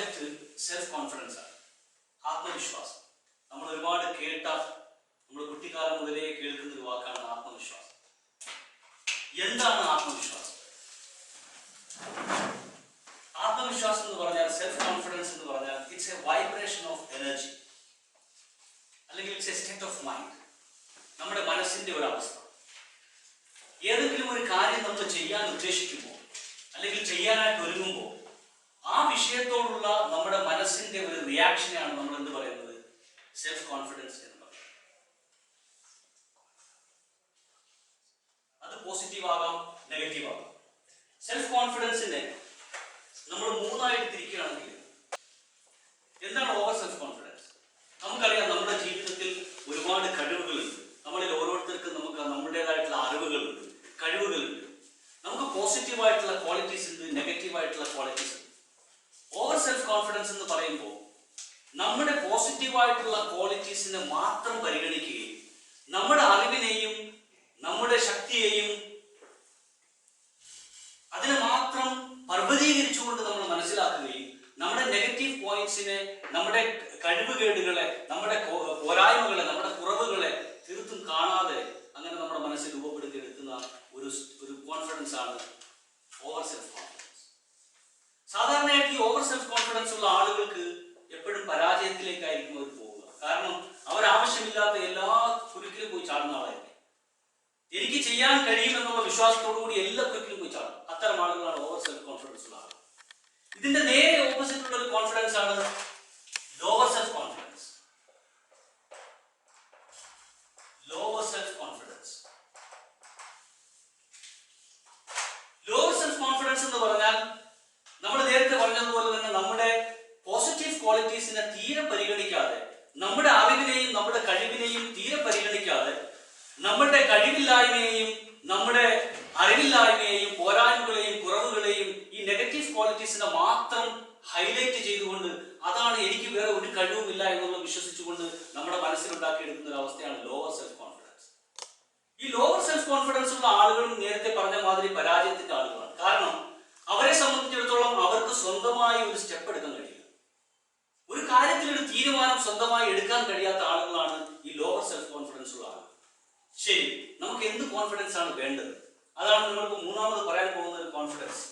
Subject self confidence ആണ്. ആത്മവിശ്വാസം. നമ്മൾ ഒരുപാട് കേട്ട നമ്മൾ കുട്ടിക്കാലം മുതലേ കേൾക്കുന്ന ഒരു വാക്കാണ് ആത്മവിശ്വാസം. എന്താണ് ആത്മവിശ്വാസം? ആത്മവിശ്വാസം എന്ന് പറഞ്ഞാൽ സെൽഫ് കോൺഫിഡൻസ് എന്ന് പറഞ്ഞാൽ it's a vibration of energy അല്ലെങ്കിൽ it's a state of mind നമ്മുടെ മനസ്സിന്റെ ഒരു അവസ്ഥ. ഏതെങ്കിലും ഒരു കാര്യം നമ്മൾ ചെയ്യാൻ ഉദ്ദേശിക്കുമ്പോൾ അല്ലെങ്കിൽ ചെയ്യാനായിട്ട് ഒരുങ്ങുമ്പോൾ ആ വിഷയത്തോടുള്ള നമ്മുടെ മനസ്സിന്റെ ഒരു റിയാക്ഷനെയാണ് നമ്മൾ എന്ത് പറയുന്നത്? സെൽഫ് കോൺഫിഡൻസ് എന്ന് പറയുന്നത്. അത് പോസിറ്റീവ് ആകാം നെഗറ്റീവ് ആകാം. സെൽഫ് കോൺഫിഡൻസിനെ നമ്മൾ മൂന്നായിട്ട് തിരിക്കുകയാണെങ്കിൽ എന്താണ് ഓവർ സെൽഫ് കോൺഫിഡൻസ് നമുക്കറിയാം നമ്മുടെ ജീവിതത്തിൽ ഒരുപാട് കഴിവുകളുണ്ട്. നമ്മളിൽ ഓരോരുത്തർക്കും നമുക്ക് നമ്മുടേതായിട്ടുള്ള അറിവുകളുണ്ട് കഴിവുകളുണ്ട്. നമുക്ക് പോസിറ്റീവ് ആയിട്ടുള്ള ക്വാളിറ്റീസ് ഉണ്ട് നെഗറ്റീവ് ആയിട്ടുള്ള ക്വാളിറ്റീസ് ഉണ്ട്. കോൺഫിഡൻസ് എന്ന് പറയുമ്പോൾ നമ്മുടെ പോസിറ്റീവ് ആയിട്ടുള്ള ക്വാളിറ്റീസിനെ മാത്രം പരിഗണിക്കുകയും നമ്മുടെ അറിവിനെയും നമ്മുടെ ശക്തിയെയും അതിനെ മാത്രം പർവതീകരിച്ചുകൊണ്ട് നമ്മൾ മനസ്സിലാക്കുകയും നമ്മുടെ നെഗറ്റീവ് പോയിന്റ്സിനെ നമ്മുടെ കഴിവുകേടുകളെ നമ്മുടെ പോരായ്മകളെ നമ്മുടെ കുറവുകളെ തീർത്തും കാണാതെ അങ്ങനെ നമ്മുടെ മനസ്സിൽ രൂപപ്പെടുത്തിയെടുക്കുന്ന ഒരു ഒരു കോൺഫിഡൻസ് ആണ് ഓവർ സെൽഫ് കോൺഫിഡൻസ് സാധാരണയായിട്ട് ഈ ഓവർ സെൽഫ് കോൺഫിഡൻസ് ഉള്ള ആളുകൾക്ക് എപ്പോഴും പരാജയത്തിലേക്കായിരിക്കും അവർ പോവുക കാരണം അവർ ആവശ്യമില്ലാത്ത എല്ലാ കുരുക്കിലും പോയി ചാടുന്ന ആളായിരിക്കും. എനിക്ക് ചെയ്യാൻ കഴിയുമെന്നുള്ള വിശ്വാസത്തോടു കൂടി എല്ലാ കുരുക്കിലും പോയി ചാടും. അത്തരം ആളുകളാണ് ഓവർ സെൽഫ് കോൺഫിഡൻസ് ഉള്ള ആളുകൾ. ഇതിന്റെ നേരെ ഓപ്പോസിറ്റ് ഉള്ള ഒരു കോൺഫിഡൻസ് ആണ് lower self confidence lower self confidence lower self confidence എന്ന് പറഞ്ഞാൽ നമ്മൾ നേരത്തെ പറഞ്ഞതുപോലെ തന്നെ നമ്മുടെ പോസിറ്റീവ് ക്വാളിറ്റീസിനെ തീരെ പരിഗണിക്കാതെ നമ്മുടെ അറിവിനെയും നമ്മുടെ കഴിവിനെയും തീരെ പരിഗണിക്കാതെ നമ്മുടെ കഴിവില്ലായ്മയെയും നമ്മുടെ അറിവില്ലായ്മയെയും പോരായ്മകളെയും കുറവുകളെയും ഈ നെഗറ്റീവ് ക്വാളിറ്റീസിനെ മാത്രം ഹൈലൈറ്റ് ചെയ്തുകൊണ്ട് അതാണ് എനിക്ക് വേറെ ഒരു കഴിവുമില്ല എന്നുള്ളത് വിശ്വസിച്ചുകൊണ്ട് നമ്മുടെ മനസ്സിലുണ്ടാക്കിയെടുക്കുന്ന ഒരു അവസ്ഥയാണ് ലോവർ സെൽഫ് കോൺഫിഡൻസ് ഈ ലോവർ സെൽഫ് കോൺഫിഡൻസ് ഉള്ള ആളുകളും നേരത്തെ പറഞ്ഞ മാതിരി പരാജയത്തിന്റെ ആളുകളാണ് കാരണം അവരെ സംബന്ധിച്ചിടത്തോളം അവർക്ക് സ്വന്തമായി ഒരു സ്റ്റെപ്പ് എടുക്കാൻ കഴിയില്ല ഒരു കാര്യത്തിൽ ഒരു തീരുമാനം സ്വന്തമായി എടുക്കാൻ കഴിയാത്ത ആളുകളാണ് ഈ ലോവർ സെൽഫ് കോൺഫിഡൻസ് ഉള്ള ആളുകൾ ശരി നമുക്ക് എന്ത് കോൺഫിഡൻസ് ആണ് വേണ്ടത് അതാണ് നിങ്ങൾക്ക് മൂന്നാമത് പറയാൻ പോകുന്ന ഒരു കോൺഫിഡൻസ്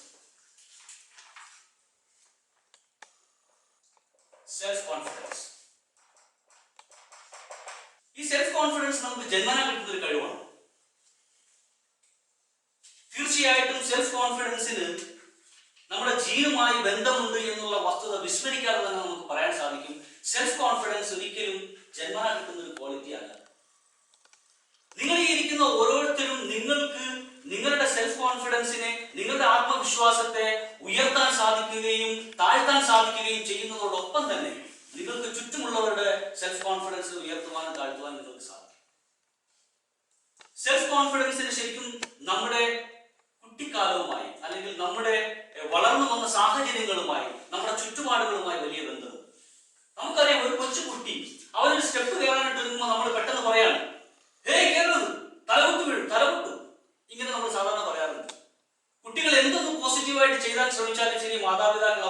സെൽഫ് കോൺഫിഡൻസ് ഈ സെൽഫ് കോൺഫിഡൻസ് നമുക്ക് ജന്മനാ കിട്ടുന്ന ഒരു കഴിവാണ്. పిల్లలకు శ్రమించాలి మాతాపితాకు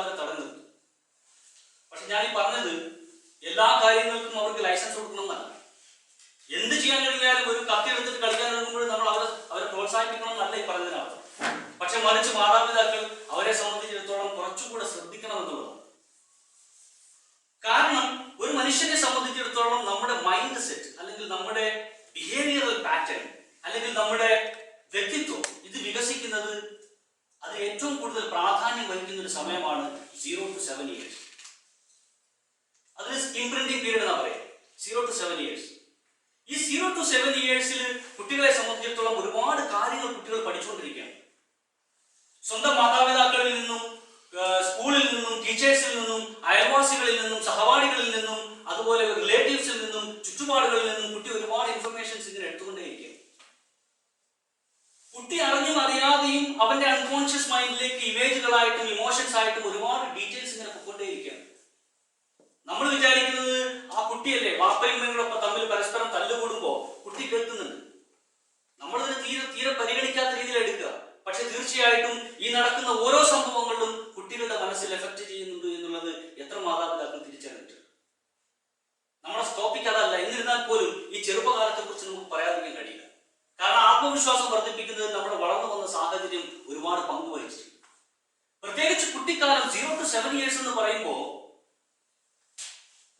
സബ്കോൺഷ്യസ് മൈൻഡിലേക്ക് ഇമേജുകളായിട്ടും ഇമോഷൻസ് ആയിട്ടും ഒരുപാട് ഡീറ്റെയിൽസ് ഇങ്ങനെ പൊക്കൊണ്ടേയിരിക്കുകയാണ് നമ്മൾ വിചാരിക്കുന്നത് ആ കുട്ടിയല്ലേ വാപ്പയും നിങ്ങളൊപ്പം തമ്മിൽ പരസ്പരം തല്ലുകൂടുമ്പോൾ കുട്ടി കേൾക്കുന്നുണ്ട് നമ്മളിതിനെ തീരെ തീരെ പരിഗണിക്കാത്ത രീതിയിൽ എടുക്കുക. പക്ഷെ തീർച്ചയായിട്ടും ഈ നടക്കുന്ന ഓരോ സംഭവങ്ങളിലും കുട്ടികളുടെ മനസ്സിൽ എഫക്ട് ചെയ്യുന്നുണ്ട് എന്നുള്ളത് എത്ര മാതാപിതാക്കൾ തിരിച്ചറിഞ്ഞിട്ടുണ്ട്. നമ്മളെ ടോപ്പിക് അതല്ല. എന്നിരുന്നാൽ പോലും ഈ ചെറുപ്പകാലത്തെ കുറിച്ച് നമുക്ക് പറയാതിരിക്കാൻ കഴിയില്ല. കാരണം ആത്മവിശ്വാസം വർദ്ധിപ്പിക്കുന്നത് നമ്മൾ വളർന്നു വന്ന സാഹചര്യം ഒരുപാട് പങ്ക് പ്രത്യേകിച്ച് കുട്ടിക്കാലം സീറോ ടു സെവൻ ഇയേഴ്സ് എന്ന് പറയുമ്പോൾ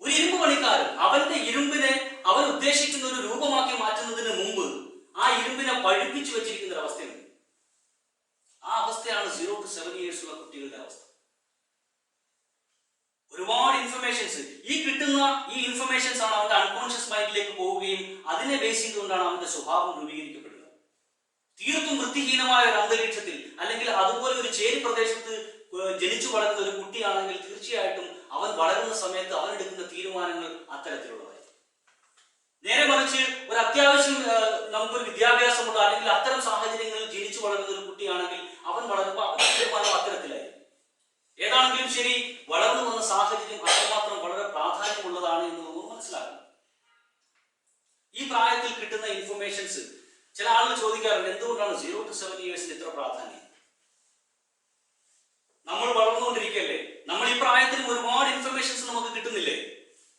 ഒരു ഇരുമ്പ് പണിക്കാരൻ അവന്റെ ഇരുമ്പിനെ അവൻ ഉദ്ദേശിക്കുന്ന ഒരു രൂപമാക്കി മാറ്റുന്നതിന് മുമ്പ് ആ ഇരുമ്പിനെ പഴുപ്പിച്ചു വെച്ചിരിക്കുന്ന ഒരു അവസ്ഥയുണ്ട്. ആ അവസ്ഥയാണ് സീറോ ടു സെവൻ ഇയേഴ്സുള്ള കുട്ടികളുടെ അവസ്ഥ. ഒരുപാട് ഇൻഫർമേഷൻസ് ഈ കിട്ടുന്ന ഈ ഇൻഫർമേഷൻസ് ആണ് അവന്റെ അൺകോൺഷ്യസ് മൈൻഡിലേക്ക് പോവുകയും അതിനെ ബേസ് ചെയ്തുകൊണ്ടാണ് അവന്റെ സ്വഭാവം രൂപീകരിക്കപ്പെടുന്നത് തീർത്തും വൃത്തിഹീനമായ ഒരു അന്തരീക്ഷത്തിൽ അല്ലെങ്കിൽ അതുപോലെ ഒരു ചേരി പ്രദേശത്ത് ജനിച്ചു വളരുന്ന ഒരു കുട്ടിയാണെങ്കിൽ തീർച്ചയായിട്ടും അവൻ വളരുന്ന സമയത്ത് അവൻ എടുക്കുന്ന തീരുമാനങ്ങൾ അത്തരത്തിലുള്ളതായിരിക്കും. നേരെ മറിച്ച് ഒരു അത്യാവശ്യം നമുക്കൊരു വിദ്യാഭ്യാസമുള്ള അല്ലെങ്കിൽ അത്തരം സാഹചര്യങ്ങളിൽ ജനിച്ചു വളരുന്ന ഒരു കുട്ടിയാണെങ്കിൽ അവൻ വളരുമ്പോൾ അവൻ തീരുമാനം അത്തരത്തിലായിരിക്കും. ഏതാണെങ്കിലും ശരി വളർന്നു വന്ന സാഹചര്യം അത്രമാത്രം വളരെ പ്രാധാന്യമുള്ളതാണ് എന്ന് നമ്മൾ മനസ്സിലാക്കണം ഈ പ്രായത്തിൽ കിട്ടുന്ന ഇൻഫർമേഷൻസ് ചില ആളുകൾ ചോദിക്കാറുണ്ട് എന്തുകൊണ്ടാണ് സീറോ ടു സെവൻ ഇയേഴ്സിന് ഇത്ര പ്രാധാന്യം? നമ്മൾ വളർന്നുകൊണ്ടിരിക്കല്ലേ നമ്മൾ ഈ പ്രായത്തിൽ ഒരുപാട് ഇൻഫർമേഷൻസ് നമുക്ക് കിട്ടുന്നില്ലേ?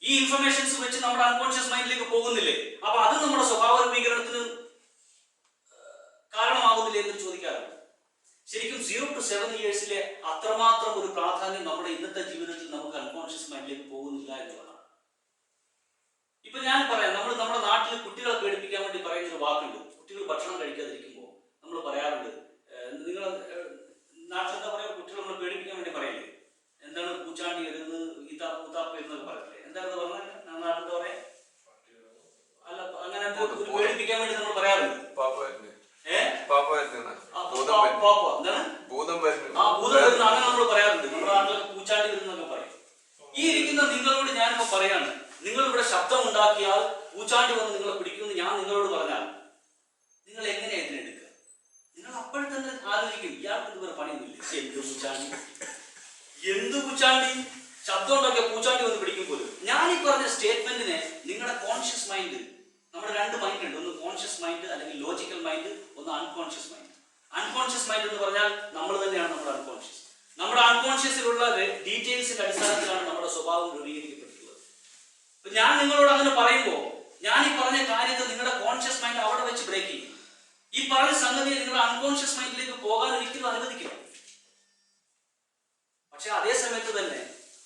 ഈ ഇൻഫർമേഷൻസ് വെച്ച് നമ്മുടെ അൺകോൺഷ്യസ് മൈൻഡിലേക്ക് പോകുന്നില്ലേ? അപ്പൊ അത് നമ്മുടെ സ്വഭാവ രൂപീകരണത്തിന് കാരണമാകുന്നില്ലേ എന്ന് ചോദിക്കാറുണ്ട്. ശരിക്കും സീറോ ടു സെവൻ ഇയേഴ്സിലെ അത്രമാത്രം ഒരു പ്രാധാന്യം നമ്മുടെ ഇന്നത്തെ ജീവിതത്തിൽ നമുക്ക് അൺകോൺഷ്യസ് മൈൻഡിലേക്ക് പോകുന്നില്ല എന്നുള്ളതാണ്. ഇപ്പൊ ഞാൻ പറയാം നമ്മൾ നമ്മുടെ നാട്ടിൽ കുട്ടികളെ പേടിപ്പിക്കാൻ വേണ്ടി പറയുന്ന ഒരു വാക്കുണ്ട്. കുട്ടികൾ ഭക്ഷണം കഴിക്കാതിരിക്കുമ്പോൾ നമ്മൾ പറയാറുണ്ട് നിങ്ങൾ നാട്ടിൽ എന്താ പറയാ കുട്ടികൾ നമ്മൾ പേടിപ്പിക്കാൻ വേണ്ടി പറയില്ലേ? എന്താണ് പൂച്ചാണ്ടി എന്ന് ഈത്താ പൂത്താപ്പ എന്നൊക്കെ പറയില്ലേ എന്താണെന്ന് പറഞ്ഞാൽ നാട്ടിൽ എന്താ പറയാ? അല്ല അങ്ങനെ പേടിപ്പിക്കാൻ വേണ്ടി നമ്മൾ പറയാറുണ്ട്. എന്താണ്? ഭൂതം വരുന്നു നമ്മൾ പറയാറുണ്ട്. നമ്മുടെ നാട്ടിലൊക്കെ പൂച്ചാണ്ടി വരുന്നൊക്കെ പറയും. ഈ ഇരിക്കുന്ന നിങ്ങളോട് ഞാനിപ്പോ പറയാണ് നിങ്ങൾ ഇവിടെ ശബ്ദം ഉണ്ടാക്കിയാൽ പൂച്ചാണ്ടി വന്ന് നിങ്ങളെ പിടിക്കുമെന്ന് ഞാൻ നിങ്ങളോട് പറഞ്ഞാൽ നിങ്ങൾ എങ്ങനെ ഇതിനെടുക്കുക നിങ്ങൾ അപ്പോൾ തന്നെ ആലോചിക്കും ഇയാൾക്ക് ഇതുവരെ പണിയൊന്നുമില്ല. എന്ത് പൂച്ചാണ്ടി? എന്ത് പൂച്ചാണ്ടി? ശബ്ദം ഉണ്ടാക്കിയ പൂച്ചാണ്ടി വന്ന് പിടിക്കും പോലും. ഞാൻ ഈ പറഞ്ഞ സ്റ്റേറ്റ്മെന്റിനെ നിങ്ങളുടെ കോൺഷ്യസ് മൈൻഡ് നമ്മുടെ രണ്ട് മൈൻഡ് ഉണ്ട്. ഒന്ന് കോൺഷ്യസ് മൈൻഡ് അല്ലെങ്കിൽ ലോജിക്കൽ മൈൻഡ് ഒന്ന് അൺകോൺഷ്യസ് മൈൻഡ് അൺകോൺഷ്യസ് മൈൻഡ് എന്ന് പറഞ്ഞാൽ നമ്മൾ തന്നെയാണ് നമ്മുടെ അൺകോൺഷ്യസ് നമ്മുടെ അൺകോൺഷ്യസിലുള്ള ഡീറ്റെയിൽസിന്റെ അടിസ്ഥാനത്തിലാണ് നമ്മുടെ സ്വഭാവം രൂപീകരിക്കപ്പെട്ടിട്ടുള്ളത് അപ്പൊ ഞാൻ നിങ്ങളോട് അങ്ങനെ പറയുമ്പോൾ ഞാൻ ഈ പറഞ്ഞ കാര്യത്തെ നിങ്ങളുടെ കോൺഷ്യസ് മൈൻഡ് അവിടെ വെച്ച് ബ്രേക്ക് ചെയ്യും. ഈ പറഞ്ഞ സംഗതിയെ നിങ്ങളുടെ അൺകോൺഷ്യസ് മൈൻഡിലേക്ക് പോകാൻ ഒരിക്കലും അനുവദിക്കില്ല. പക്ഷെ അതേ സമയത്ത് തന്നെ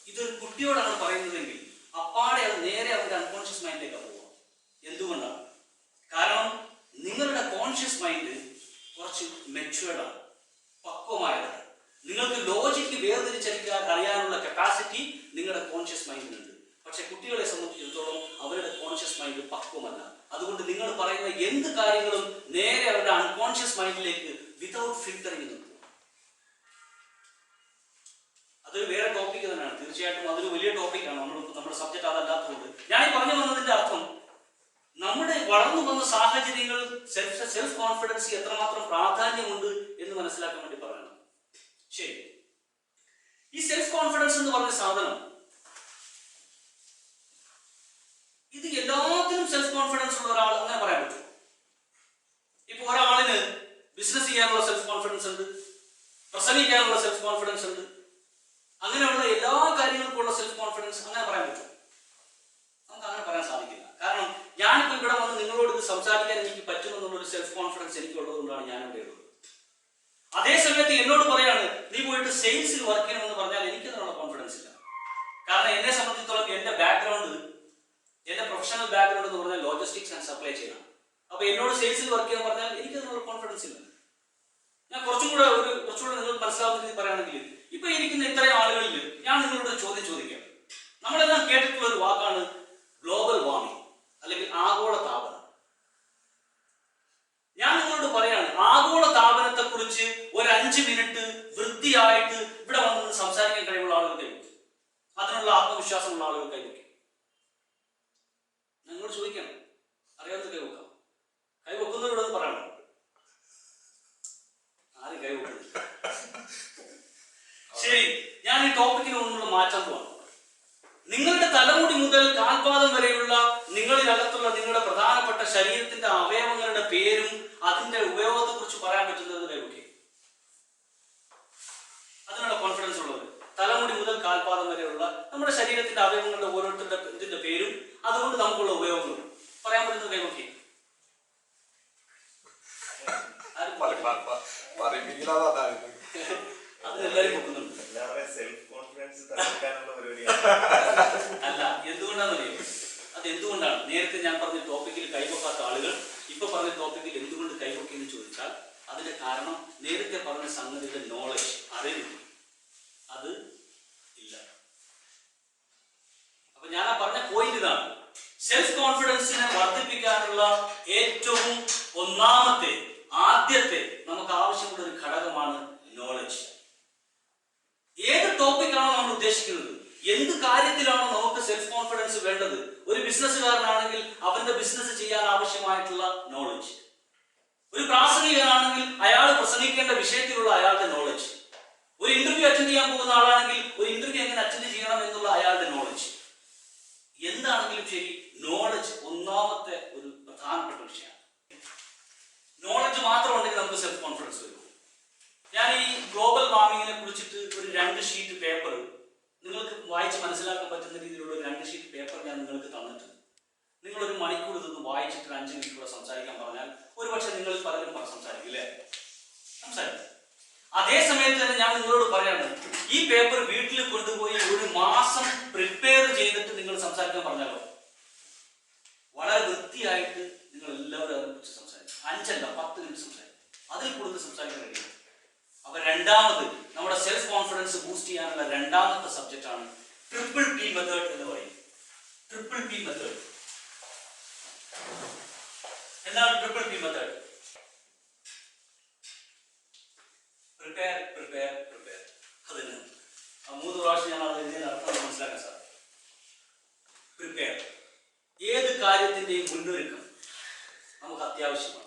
ഇതൊരു കുട്ടിയോടാണ് പറയുന്നതെങ്കിൽ അപ്പാടെ അത് നേരെ അവരുടെ അൺകോൺഷ്യസ് മൈൻഡിലേക്ക് പോവുക എന്തുകൊണ്ടാണ്? കാരണം നിങ്ങളുടെ കോൺഷ്യസ് മൈൻഡ് കുറച്ച് മെച്ചുവേർഡാണ് പക്വമായതാണ് നിങ്ങൾക്ക് ലോജിക്ക് വേർതിരിച്ചറിയാൻ അറിയാനുള്ള കപ്പാസിറ്റി നിങ്ങളുടെ കോൺഷ്യസ് മൈൻഡിനുണ്ട് പക്ഷെ കുട്ടികളെ സംബന്ധിച്ചിടത്തോളം അവരുടെ കോൺഷ്യസ് മൈൻഡ് പക്വമല്ല. അതുകൊണ്ട് നിങ്ങൾ പറയുന്ന എന്ത് കാര്യങ്ങളും നേരെ അവരുടെ അൺകോൺഷ്യസ് മൈൻഡിലേക്ക് വിതൗട്ട് ഫിൽറ്ററിങ് നിൽക്കും. അതൊരു വേറെ ടോപ്പിക് തന്നെയാണ്. തീർച്ചയായിട്ടും അതൊരു വലിയ ടോപ്പിക്കാണ് നമ്മൾ നമ്മുടെ സബ്ജക്ട് അതല്ലാത്തതുകൊണ്ട്. ഞാൻ ഈ പറഞ്ഞു വന്നതിന്റെ അർത്ഥം വളർന്നു വന്ന സാഹചര്യങ്ങൾ സെൽഫ് സെൽഫ് കോൺഫിഡൻസ് എത്രമാത്രം പ്രാധാന്യമുണ്ട് എന്ന് മനസ്സിലാക്കാൻ വേണ്ടി പറയണം. ശരി. ഈ സെൽഫ് കോൺഫിഡൻസ് എന്ന് പറഞ്ഞ സാധനം ഇത് എല്ലാത്തിനും സെൽഫ് കോൺഫിഡൻസ് ഉള്ള ഒരാൾ അങ്ങനെ പറയാൻ പറ്റും. ഇപ്പൊ ഒരാളിന് ബിസിനസ് ചെയ്യാനുള്ള സെൽഫ് കോൺഫിഡൻസ് ഉണ്ട് പ്രസംഗിക്കാനുള്ള സെൽഫ് കോൺഫിഡൻസ് ഉണ്ട് അങ്ങനെയുള്ള എല്ലാ കാര്യങ്ങൾക്കുള്ള സെൽഫ് കോൺഫിഡൻസ് അങ്ങനെ പറയാൻ പറ്റും. നമുക്ക് അങ്ങനെ പറയാൻ സാധിക്കില്ല. കാരണം ഞാനിപ്പോ ഇവിടെ വന്ന് നിങ്ങളോട് ഇത് സംസാരിക്കാൻ എനിക്ക് പറ്റുമെന്നുള്ളൊരു സെൽഫ് കോൺഫിഡൻസ് എനിക്ക് ഉള്ളതുകൊണ്ടാണ് ഞാൻ ഇവിടെ ഉള്ളത്. അതേ സമയത്ത് എന്നോട് പറയാണ് നീ പോയിട്ട് സെയിൽസിൽ വർക്ക് ചെയ്യണമെന്ന് പറഞ്ഞാൽ എനിക്ക് അതിനുള്ള കോൺഫിഡൻസ് ഇല്ല. കാരണം എന്നെ സംബന്ധിച്ചിടത്തോളം എന്റെ ബാക്ക്ഗ്രൗണ്ട് എന്റെ പ്രൊഫഷണൽ ബാക്ക്ഗ്രൗണ്ട് എന്ന് പറഞ്ഞാൽ ലോജിസ്റ്റിക്സ് ആൻഡ് സപ്ലൈ ചെയിൻ അപ്പൊ എന്നോട് സെയിൽസിൽ വർക്ക് ചെയ്യാൻ പറഞ്ഞാൽ എനിക്ക് അതിനുള്ള കോൺഫിഡൻസ് ഇല്ല. ഞാൻ കുറച്ചും കൂടെ ഒരു കുറച്ചുകൂടെ നിങ്ങൾ മനസ്സിലാവുന്ന രീതി പറയുകയാണെങ്കിൽ ഇപ്പൊ ഇരിക്കുന്ന ഇത്രയും ആളുകളിൽ ഞാൻ നിങ്ങളോട് ചോദ്യം ചോദിക്കാം. നമ്മളെല്ലാം കേട്ടിട്ടുള്ള ഒരു വാക്കാണ് ഗ്ലോബൽ വാർമിംഗ് അല്ലെങ്കിൽ ആഗോള താപനം ഞാൻ നിങ്ങളോട് പറയാണ് ആഗോള താപനത്തെ കുറിച്ച് ഒരു അഞ്ച് മിനിറ്റ് വൃത്തിയായിട്ട് ഇവിടെ വന്ന് സംസാരിക്കാൻ കഴിവുള്ള ആളുകൾ കഴിക്കും അതിനുള്ള ആത്മവിശ്വാസമുള്ള ആളുകൾ കഴിക്കും നിങ്ങൾ ചോദിക്കണം അറിയാവുന്ന കൈവക്കാം. കൈവക്കുന്നവരോട് പറയണം. ആരും കൈവക്കുന്നില്ല. ശരി ഞാൻ ഈ ടോപ്പിക്കിന് മുന്നുള്ള മാറ്റം പോവാണ്. നിങ്ങളുടെ തലമുടി മുതൽ കാൽപാദം വരെയുള്ള നിങ്ങളിനകത്തുള്ള നിങ്ങളുടെ പ്രധാനപ്പെട്ട ശരീരത്തിന്റെ അവയവങ്ങളുടെ പേരും അതിന്റെ ഉപയോഗത്തെ കുറിച്ച് പറയാൻ പറ്റുന്നത് കൈവയ്ക്കും അതിനുള്ള കോൺഫിഡൻസ് ഉള്ളത് തലമുടി മുതൽ കാൽപാദം വരെയുള്ള നമ്മുടെ ശരീരത്തിന്റെ അവയവങ്ങളുടെ ഓരോരുത്തരുടെ ഇതിന്റെ പേരും അതുകൊണ്ട് നമുക്കുള്ള ഉപയോഗങ്ങളും പറയാൻ പറ്റുന്നത് കൈവയ്ക്കും ആരും പറയില്ല. അല്ല എന്തുകൊണ്ടാണെന്ന് അറിയോ? അത് എന്തുകൊണ്ടാണ്? നേരത്തെ ഞാൻ പറഞ്ഞ ടോപ്പിക്കിൽ കൈവക്കാത്ത ആളുകൾ ഇപ്പൊ പറഞ്ഞ ടോപ്പിക്കിൽ എന്തുകൊണ്ട് കൈവക്കി എന്ന് ചോദിച്ചാൽ അതിന്റെ കാരണം നേരത്തെ പറഞ്ഞ സംഗതിയുടെ നോളജ് അറിവ് അത് ഇല്ല. അപ്പൊ ഞാൻ ആ പറഞ്ഞ പോയിന്റ് ഇതാണ്. സെൽഫ് കോൺഫിഡൻസിനെ വർദ്ധിപ്പിക്കാനുള്ള ഏറ്റവും ഒന്നാമത്തെ ആദ്യത്തെ നമുക്ക് ആവശ്യമുള്ള ഒരു ഘടകമാണ് നോളജ് ഏത് ടോപ്പിക്കാണോ നമ്മൾ ഉദ്ദേശിക്കുന്നത്? എന്ത് കാര്യത്തിലാണോ നമുക്ക് സെൽഫ് കോൺഫിഡൻസ് വേണ്ടത്? ഒരു ബിസിനസ്സുകാരനാണെങ്കിൽ അവന്റെ ബിസിനസ് ചെയ്യാൻ ആവശ്യമായിട്ടുള്ള നോളജ് ഒരു പ്രാസംഗികനാണെങ്കിൽ അയാൾ പ്രസംഗിക്കേണ്ട വിഷയത്തിലുള്ള അയാളുടെ നോളജ് ഒരു ഇന്റർവ്യൂ അറ്റൻഡ് ചെയ്യാൻ പോകുന്ന ആളാണെങ്കിൽ ഒരു ഇന്റർവ്യൂ എങ്ങനെ അറ്റൻഡ് ചെയ്യണം എന്നുള്ള അയാളുടെ നോളജ് എന്താണെങ്കിലും ശരി നോളജ് ഒന്നാമത്തെ ഒരു പ്രധാനപ്പെട്ട വിഷയമാണ് നോളജ് മാത്രം ഉണ്ടെങ്കിൽ നമുക്ക് സെൽഫ് കോൺഫിഡൻസ് വരും ഞാൻ ഈ ഗ്ലോബൽ വാർമിങ്ങിനെ കുറിച്ചിട്ട് ഒരു രണ്ട് ഷീറ്റ് പേപ്പർ നിങ്ങൾക്ക് വായിച്ച് മനസ്സിലാക്കാൻ പറ്റുന്ന രീതിയിലുള്ള ഒരു രണ്ട് ഷീറ്റ് പേപ്പർ ഞാൻ നിങ്ങൾക്ക് തന്നിട്ടുണ്ട് നിങ്ങൾ ഒരു മണിക്കൂർ ഇതൊന്ന് വായിച്ചിട്ട് ഒരു അഞ്ച് മിനിറ്റ് കൂടെ സംസാരിക്കാൻ പറഞ്ഞാൽ ഒരുപക്ഷെ നിങ്ങൾ പലരും പറ സംസാരിക്കും അല്ലേ സംസാരിക്കും അതേ സമയത്ത് തന്നെ ഞാൻ നിങ്ങളോട് പറയാണ് ഈ പേപ്പർ വീട്ടിൽ കൊണ്ടുപോയി ഒരു മാസം പ്രിപ്പയർ ചെയ്തിട്ട് നിങ്ങൾ സംസാരിക്കാൻ പറഞ്ഞാലോ? വളരെ വൃത്തിയായിട്ട് നിങ്ങൾ എല്ലാവരും അതിനെക്കുറിച്ച് സംസാരിക്കും. അഞ്ചല്ല പത്ത് മിനിറ്റ് സംസാരിക്കും. അതിൽ കൂടുതൽ സംസാരിക്കാൻ കഴിയും അപ്പൊ രണ്ടാമത് നമ്മുടെ സെൽഫ് കോൺഫിഡൻസ് ബൂസ്റ്റ് ചെയ്യാനുള്ള രണ്ടാമത്തെ സബ്ജക്റ്റ് ആണ് ട്രിപ്പിൾ പി മെത്തേഡ് എന്ന് പറയും ട്രിപ്പിൾ പി മെത്തേഡ് എന്താണ് triple P method prepare prepare prepare അതിന് ആ മൂന്ന് പ്രാവശ്യം ഞാൻ അത് എഴുതിയ അർത്ഥം മനസ്സിലാക്കാൻ സാധിക്കും പ്രിപ്പയർ ഏത് കാര്യത്തിന്റെയും മുന്നൊരുക്കം നമുക്ക് അത്യാവശ്യമാണ്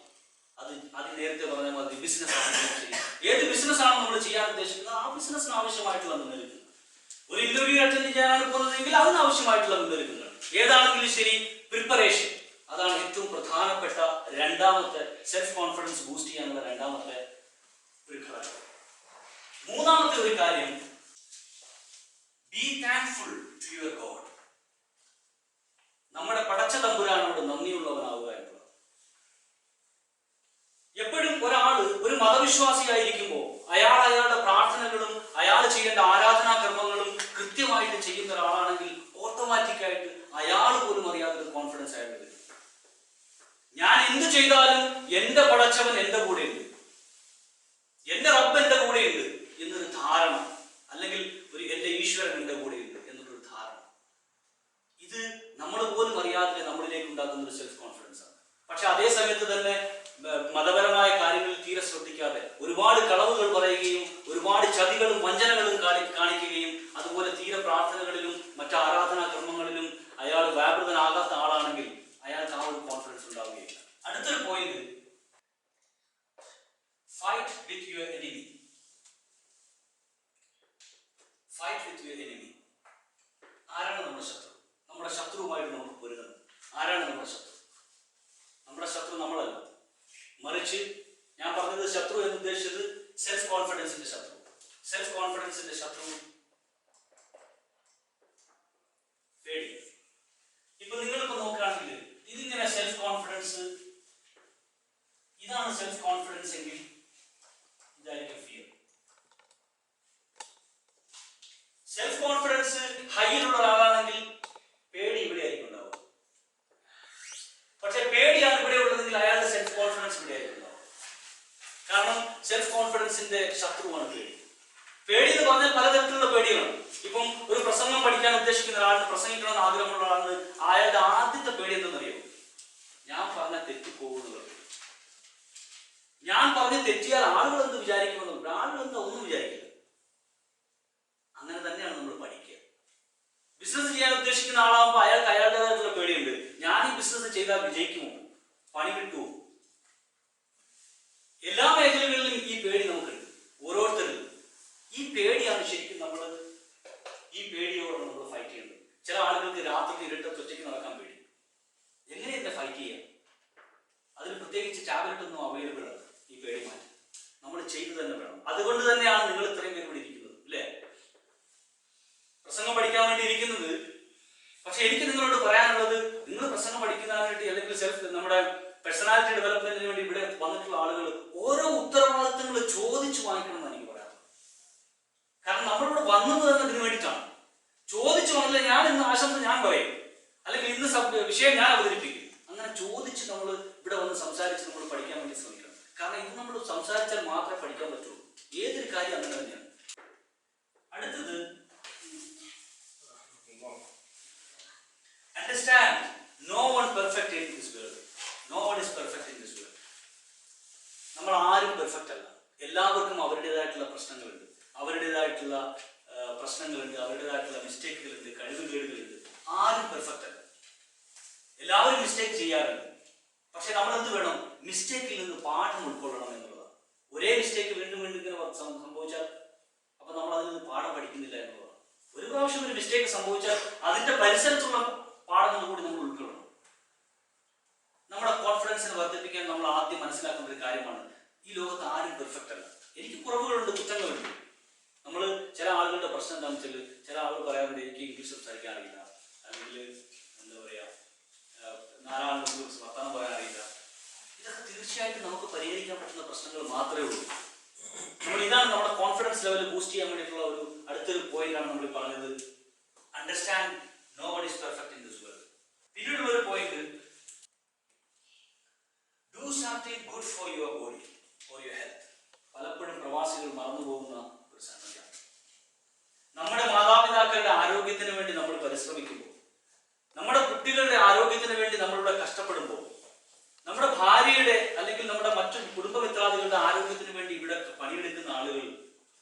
അത് അത് നേരത്തെ പറഞ്ഞ മാതിരി ബിസിനസ് ആണ് നമ്മൾ ചെയ്യുന്നത്. ഏത് ബിസിനസ് ആണ് നമ്മൾ ചെയ്യാൻ ഉദ്ദേശിക്കുന്നത് ആ ബിസിനസ്സിന് ആവശ്യമായിട്ടുള്ള മുന്നൊരുക്കങ്ങൾ ഒരു ഇന്റർവ്യൂ അറ്റൻഡ് ചെയ്യാനാണ് പോകുന്നതെങ്കിൽ അതിന് ആവശ്യമായിട്ടുള്ള മുന്നൊരുക്കങ്ങൾ ഏതാണെങ്കിലും ശരി പ്രിപ്പറേഷൻ അതാണ് ഏറ്റവും പ്രധാനപ്പെട്ട രണ്ടാമത്തെ സെൽഫ് കോൺഫിഡൻസ് ബൂസ്റ്റ് ചെയ്യാനുള്ള രണ്ടാമത്തെ ഒരു ഘടകം മൂന്നാമത്തെ ഒരു കാര്യം be thankful to your God നമ്മുടെ പടച്ച തമ്പുരാനോട് നന്ദിയുള്ളവനാവുക എന്നുള്ളത് എപ്പോഴും ഒരാൾ ഒരു മതവിശ്വാസിയായിരിക്കുമ്പോൾ അയാൾ അയാളുടെ പ്രാർത്ഥനകളും അയാൾ ചെയ്യേണ്ട ആരാധനാ കർമ്മങ്ങളും കൃത്യമായിട്ട് ചെയ്യുന്ന ഒരാളാണെങ്കിൽ ഓട്ടോമാറ്റിക് ആയിട്ട് അയാൾ പോലും അറിയാതെ ഒരു കോൺഫിഡൻസ് അയാൾ വരും ഞാൻ എന്ത് ചെയ്താലും എന്റെ പടച്ചവൻ എന്റെ കൂടെയുണ്ട് എന്റെ റബ്ബ് എന്റെ കൂടെയുണ്ട് എന്നൊരു ധാരണ അല്ലെങ്കിൽ ഒരു എന്റെ ഈശ്വരൻ എന്റെ കൂടെയുണ്ട് എന്നൊരു ധാരണ ഇത് നമ്മൾ പോലും അറിയാതെ നമ്മളിലേക്ക് ഉണ്ടാക്കുന്ന ഒരു സെൽഫ് കോൺഫിഡൻസ് ആണ് പക്ഷെ അതേ സമയത്ത് തന്നെ മ- മതപരമായ കാര്യങ്ങളിൽ തീരെ ശ്രദ്ധിക്കാതെ ഒരുപാട് കളവുകൾ പറയുകയും ഒരുപാട് ചതികളും വഞ്ചനകളും കാണി- കാണിക്കുകയും അതുപോലെ തീരെ പ്രാർത്ഥനകളിലും മറ്റ് ആരാധനാ കർമ്മങ്ങളിലും അയാൾ വ്യാപൃതനാകാത്ത ആളാണെങ്കിൽ അയാൾക്ക് ആ ഒരു കോൺഫിഡൻസ് ഉണ്ടാവുകയില്ല അടുത്തൊരു point fight with your enemy fight with your enemy ആരാണ് നമ്മുടെ ശത്രു നമ്മുടെ ശത്രുവുമായിട്ട് നമുക്ക് പൊരുതണം ആരാണ് നമ്മുടെ ശത്രു നമ്മുടെ ശത്രു നമ്മളല്ല മറിച്ച് ഞാൻ പറഞ്ഞത് ശത്രു എന്ന് ഉദ്ദേശിച്ചത് സെൽഫ് കോൺഫിഡൻസിന്റെ ശത്രു. സെൽഫ് കോൺഫിഡൻസിന്റെ ശത്രു പേടി. ഇപ്പൊ നിങ്ങളിപ്പോ നോക്കുകയാണെങ്കിൽ ഇതിങ്ങനെ സെൽഫ് കോൺഫിഡൻസ് ഇതാണ് സെൽഫ് കോൺഫിഡൻസ് എങ്കിൽ ഇതായിരിക്കും ഫിയർ സെൽഫ് കോൺഫിഡൻസ് ഹൈയിലുള്ള ഒരാളാണെങ്കിൽ പേടി ഇവിടെ ആയിരിക്കും ഉണ്ടാവുക പക്ഷെ പേടിയാണ് ഇവിടെ ഉള്ളതെങ്കിൽ അയാളുടെ സെൽഫ് കോൺഫിഡൻസ് ഇവിടെ ആയിരിക്കും ഉണ്ടാവുക കാരണം സെൽഫ് കോൺഫിഡൻസിന്റെ ശത്രുവാണ് പേടി. പേടി എന്ന് പറഞ്ഞാൽ പലതരത്തിലുള്ള പേടികളാണ്. ഇപ്പം ഒരു പ്രസംഗം പഠിക്കാൻ ഉദ്ദേശിക്കുന്ന ഒരാളിന് പ്രസംഗിക്കണമെന്ന് ആഗ്രഹമുള്ള ആളിന് അയാളുടെ ആദ്യത്തെ പേടി എന്തെന്നറിയോ? ഞാൻ പറഞ്ഞ തെറ്റിപ്പോകുന്നത് ഞാൻ പറഞ്ഞ് തെറ്റിയാൽ ആളുകൾ എന്ത് വിചാരിക്കുമെന്ന് ആളുകൾ എന്താ ഒന്നും വിചാരിക്കില്ല. അങ്ങനെ തന്നെയാണ് നമ്മൾ പഠിക്കുക. ബിസിനസ് ചെയ്യാൻ ഉദ്ദേശിക്കുന്ന ആളാകുമ്പോൾ അയാൾക്ക് അയാളുടേതായിട്ടുള്ള പേടിയുണ്ട് ഞാൻ ഈ ബിസിനസ് ചെയ്താൽ വിജയിക്കുമോ പണി കിട്ടുമോ എല്ലാ മേഖലകളിലും ഈ പേടി നമുക്കുണ്ട് ഓരോരുത്തരിലും ഈ പേടിയാണ് ശരിക്കും നമ്മൾ ഈ പേടിയോട് നമ്മൾ ഫൈറ്റ് ചെയ്യുന്നത് ചില ആളുകൾക്ക് രാത്രി ഇരുട്ടത്ത് ഒറ്റയ്ക്ക് നടക്കാൻ പേടി എങ്ങനെ ഇതിനെ ഫൈറ്റ് ചെയ്യാം അതിന് പ്രത്യേകിച്ച് ടാബ്ലറ്റ് ഒന്നും അവൈലബിൾ ആണ് ഈ പേടി മാറ്റി നമ്മൾ ചെയ്തു തന്നെ വേണം അതുകൊണ്ട് തന്നെയാണ് നിങ്ങൾ ഇത്രയും പേര് ഇവിടെ ഇരിക്കുന്നത് അല്ലേ പ്രസംഗം പഠിക്കാൻ വേണ്ടി ഇരിക്കുന്നത് പക്ഷെ എനിക്ക് നിങ്ങളോട് പറയാനുള്ളത് നിങ്ങൾ പ്രസംഗം പഠിക്കുന്നതിന് വേണ്ടി അല്ലെങ്കിൽ സെൽഫ് നമ്മുടെ പേഴ്സണാലിറ്റി ഡെവലപ്മെന്റിന് വേണ്ടി ഇവിടെ വന്നിട്ടുള്ള ആളുകൾ ഓരോ ഉത്തരവാദിത്തങ്ങൾ ചോദിച്ചു വാങ്ങിക്കണം എന്ന് എനിക്ക് പറയാം കാരണം നമ്മളിവിടെ വന്നത് തന്നെ ഇതിനു വേണ്ടിയിട്ടാണ് ചോദിച്ചു വന്നില്ല ഞാൻ ഇന്ന് ആശംസ ഞാൻ പറയും അല്ലെങ്കിൽ ഇന്ന് സബ് വിഷയം ഞാൻ അവതരിപ്പിക്കും അങ്ങനെ ചോദിച്ച് നമ്മൾ ഇവിടെ വന്ന് സംസാരിച്ച് നമ്മൾ പഠിക്കാൻ വേണ്ടി ശ്രമിക്കണം കാരണം ഇത് നമ്മൾ സംസാരിച്ചാൽ മാത്രമേ പഠിക്കാൻ പറ്റുള്ളൂ ഏതൊരു കാര്യം അങ്ങനെ തന്നെയാണ് അടുത്തത് understand no one perfect in this world no one is perfect in this world നമ്മൾ ആരും പെർഫെക്റ്റ് അല്ല എല്ലാവർക്കും അവരുടേതായിട്ടുള്ള പ്രശ്നങ്ങളുണ്ട്. അവരുടേതായിട്ടുള്ള പ്രശ്നങ്ങളുണ്ട് അവരുടേതായിട്ടുള്ള മിസ്റ്റേക്കുകളുണ്ട് കഴിവുകേടുകളുണ്ട്. ആരും പെർഫെക്റ്റ് അല്ല. എല്ലാവരും മിസ്റ്റേക്ക് ചെയ്യാറുണ്ട്. പക്ഷെ നമ്മൾ എന്ത് വേണം മിസ്റ്റേക്കിൽ നിന്ന് പാഠം ഉൾക്കൊള്ളണം എന്നുള്ളതാണ്. ഒരേ മിസ്റ്റേക്ക് വീണ്ടും വീണ്ടും ഇങ്ങനെ സംഭവിച്ചാൽ അപ്പൊ നമ്മൾ അതിൽ നിന്ന് പാഠം പഠിക്കുന്നില്ല എന്നുള്ളതാണ്. ഒരു പ്രാവശ്യം ഒരു മിസ്റ്റേക്ക് സംഭവിച്ചാൽ അതിന്റെ പരിസരത്തുള്ള പാഠങ്ങൾ കൂടി നമ്മൾ ഉൾക്കൊള്ളണം. നമ്മുടെ കോൺഫിഡൻസിനെ വർദ്ധിപ്പിക്കാൻ നമ്മൾ ആദ്യം മനസ്സിലാക്കുന്ന ഒരു കാര്യമാണ് ഈ ലോകത്ത് ആരും പെർഫെക്റ്റ് അല്ല. എനിക്ക് കുറവുകളുണ്ട് കുറ്റങ്ങളുണ്ട്. നമ്മൾ ചില ആളുകളുടെ പ്രശ്നം എന്താണെന്ന് വെച്ചാൽ ചില ആളുകൾ പറയാറുണ്ട് എനിക്ക് ഇംഗ്ലീഷ് സംസാരിക്കാൻ അറിയില്ല. അല്ലെങ്കിൽ എന്താ പറയാ നാലാളുകൾ കുറിച്ച് വർത്തമാനം പറയാൻ അറിയില്ല. ഇതൊക്കെ തീർച്ചയായിട്ടും നമുക്ക് പരിഹരിക്കാൻ പറ്റുന്ന പ്രശ്നങ്ങൾ മാത്രമേ ഉള്ളൂ. നമ്മൾ ഇതാണ് നമ്മുടെ കോൺഫിഡൻസ് ലെവൽ ബൂസ്റ്റ് ചെയ്യാൻ വേണ്ടിയിട്ടുള്ള ഒരു അടുത്തൊരു പോയിന്റ് ആണ് നമ്മൾ പറഞ്ഞത്. Understand no one is perfect in this world പിന്നീടുള്ള ഒരു point do something good for your body for your health പലപ്പോഴും പ്രവാസികൾ മറന്നുപോകുന്ന ഒരു സംഗതിയാണ്. നമ്മുടെ മാതാപിതാക്കളുടെ ആരോഗ്യത്തിന് വേണ്ടി നമ്മൾ പരിശ്രമിക്കുമ്പോൾ നമ്മുടെ കുട്ടികളുടെ ആരോഗ്യത്തിന് വേണ്ടി നമ്മളിവിടെ കഷ്ടപ്പെടുമ്പോൾ നമ്മുടെ ഭാര്യയുടെ അല്ലെങ്കിൽ നമ്മുടെ മറ്റു കുടുംബമിത്രാദികളുടെ ആരോഗ്യത്തിന് വേണ്ടി ഇവിടെ പണിയെടുക്കുന്ന ആളുകൾ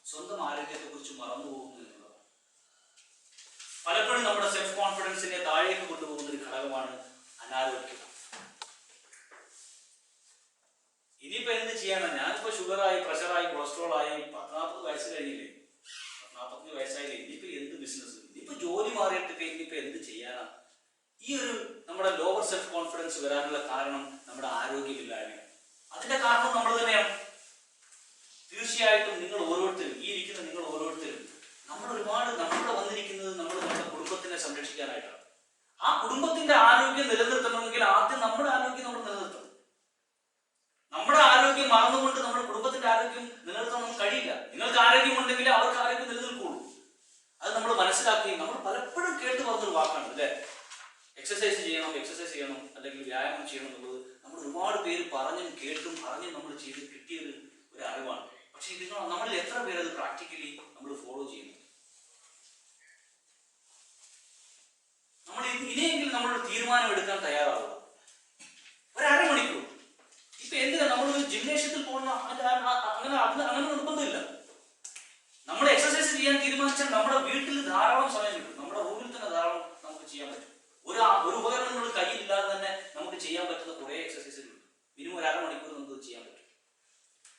സ്വന്തം ആരോഗ്യത്തെ കുറിച്ച് മറന്നുപോകുന്നു എന്നുള്ളതാണ്. പലപ്പോഴും നമ്മുടെ സെൽഫ് കോൺഫിഡൻസിനെ താഴേക്ക് കൊണ്ടുപോകുന്ന ഒരു ഘടകമാണ് അനാരോഗ്യം ഇനിയിപ്പോ എന്ത് ചെയ്യാനാ ഞാനിപ്പോ ഷുഗറായി പ്രഷറായി കൊളസ്ട്രോൾ ആയി പത്നാപ്പത് വയസ്സ് കഴിഞ്ഞില്ലേ നാൽപ്പത്തഞ്ച് വയസ്സായില്ലേ? ഇനിയിപ്പോ എന്ത് ബിസിനസ് ഇനിയിപ്പോ ജോലി മാറിയിട്ടൊക്കെ ഇനിയിപ്പോ എന്ത് ചെയ്യാനാ? ഈ ഒരു നമ്മുടെ ലോവർ സെൽഫ് കോൺഫിഡൻസ് വരാനുള്ള കാരണം നമ്മുടെ ആരോഗ്യമില്ലായ്മ. അതിന്റെ കാരണം നമ്മൾ തന്നെയാണ്. തീർച്ചയായിട്ടും നിങ്ങൾ ഓരോരുത്തരും ഈ ഇരിക്കുന്ന നിങ്ങൾ ഓരോരുത്തരും നമ്മൾ ഒരുപാട് നമ്മളിവിടെ വന്നിരിക്കുന്നത് നമ്മൾ നമ്മുടെ കുടുംബത്തിനെ സംരക്ഷിക്കാനായിട്ടാണ്. ആ കുടുംബത്തിന്റെ ആരോഗ്യം നിലനിർത്തണമെങ്കിൽ ആദ്യം നമ്മുടെ ആരോഗ്യം നമ്മൾ നിലനിർത്തണം നമ്മുടെ ആരോഗ്യം മറന്നുകൊണ്ട് നമ്മുടെ കുടുംബത്തിന്റെ ആരോഗ്യം നിലനിർത്താൻ നമുക്ക് കഴിയില്ല. നിങ്ങൾക്ക് ആരോഗ്യം ഉണ്ടെങ്കിൽ അവർക്ക് ആരോഗ്യം നിലനിൽക്കുള്ളൂ. അത് നമ്മൾ മനസ്സിലാക്കുകയും നമ്മൾ പലപ്പോഴും കേട്ട് പറഞ്ഞൊരു വാക്കാണ് അല്ലേ? എക്സസൈസ് ചെയ്യണം എക്സസൈസ് ചെയ്യണം അല്ലെങ്കിൽ വ്യായാമം ചെയ്യണം എന്നുള്ളത് നമ്മൾ ഒരുപാട് പേര് പറഞ്ഞും കേട്ടും പറഞ്ഞും നമ്മൾ ചെയ്ത് കിട്ടിയത് ഒരു അറിവാണ് പക്ഷെ ഇത് നമ്മളിൽ എത്ര പേര് അത് പ്രാക്ടിക്കലി നമ്മൾ ഫോളോ ചെയ്യുന്നു? നമ്മൾ ഇനി- ഇനിയെങ്കിലും നമ്മൾ തീരുമാനം എടുക്കാൻ തയ്യാറാവുക ഒരു അരമണിക്കൂർ എന്തിനാ? നമ്മളൊരു ജിംനേഷ്യത്തിൽ ആ- അങ്ങനെ അങ്ങനെ നിർബന്ധമില്ല നമ്മൾ എക്സസൈസ് ചെയ്യാൻ തീരുമാനിച്ചാൽ നമ്മുടെ വീട്ടിൽ ധാരാളം സമയം കിട്ടും നമ്മുടെ റൂമിൽ തന്നെ ധാരാളം നമുക്ക് ചെയ്യാൻ പറ്റും ഒരു ആ- ഒരു ഉപകരണങ്ങൾ കയ്യിലില്ലാതെ തന്നെ നമുക്ക് ചെയ്യാൻ പറ്റുന്ന കുറേ എക്സസൈസുകൾ ഉണ്ട് മിനിമം ഒരു അരമണിക്കൂർ നമുക്ക് ഇത് ചെയ്യാൻ പറ്റും